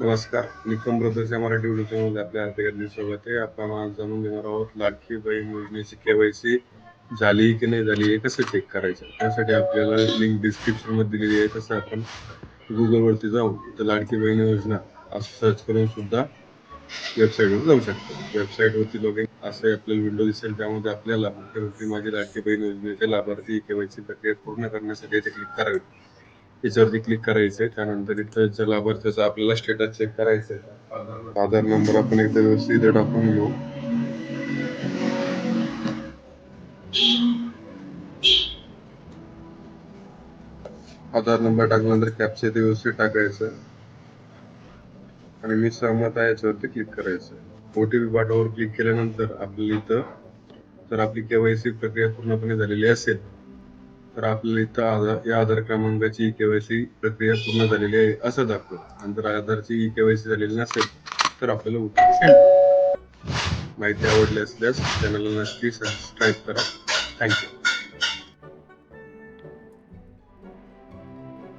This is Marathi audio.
नमस्कार. निकम ब्रदर्सच्या मराठी व्हिडिओ चॅनलमध्ये आपल्या हार्दिक स्वागत आहे. आपण आज जाणून घेणार आहोत लाडकी बहीण योजनेची केवायसी झाली की नाही झाली हे कसं चेक करायचं? त्यासाठी आपल्याला लिंक डिस्क्रिप्शनमध्ये दिलेली आहे. तसं आपण गुगलवरती जाऊ जाऊन तर लाडकी बहीण योजना असं सर्च करून सुद्धा वेबसाईटवर जाऊ शकतो. वेबसाईटवरती लॉग इन असे आपल्याला विंडो दिसेल. त्यामध्ये आपल्याला मुख्यमंत्री माझी लाडकी बहीण योजनेचे लाभार्थी केवायसी प्रक्रिया पूर्ण करण्यासाठी ते क्लिक करावी. याच्यावरती क्लिक करायचंय. त्यानंतर इथं ज्या लाभार्थ्याचा आपल्याला स्टेटस चेक करायचंय. आधार नंबर आपण एकदा व्यवस्थित टाकून घेऊ. आधार नंबर टाकल्यानंतर कॅप्चा ते व्यवस्थित टाकायचं. आणि मी सहमत आहे याच्यावरती क्लिक करायचं. ओटीपी पाठावर क्लिक केल्यानंतर आपल्याला इथं जर आपली केवायसी प्रक्रिया पूर्णपणे झालेली असेल तर आपल्याला इथं आधार या आधार क्रमांकाची केवायसी प्रक्रिया पूर्ण झालेली आहे असं दाखवतं आणि जर आधारची केवायसी झालेली नसेल तर आपल्याला उत्तर माहिती आवडली असल्यास चॅनलला नक्की सबस्क्राईब करा. थँक्यू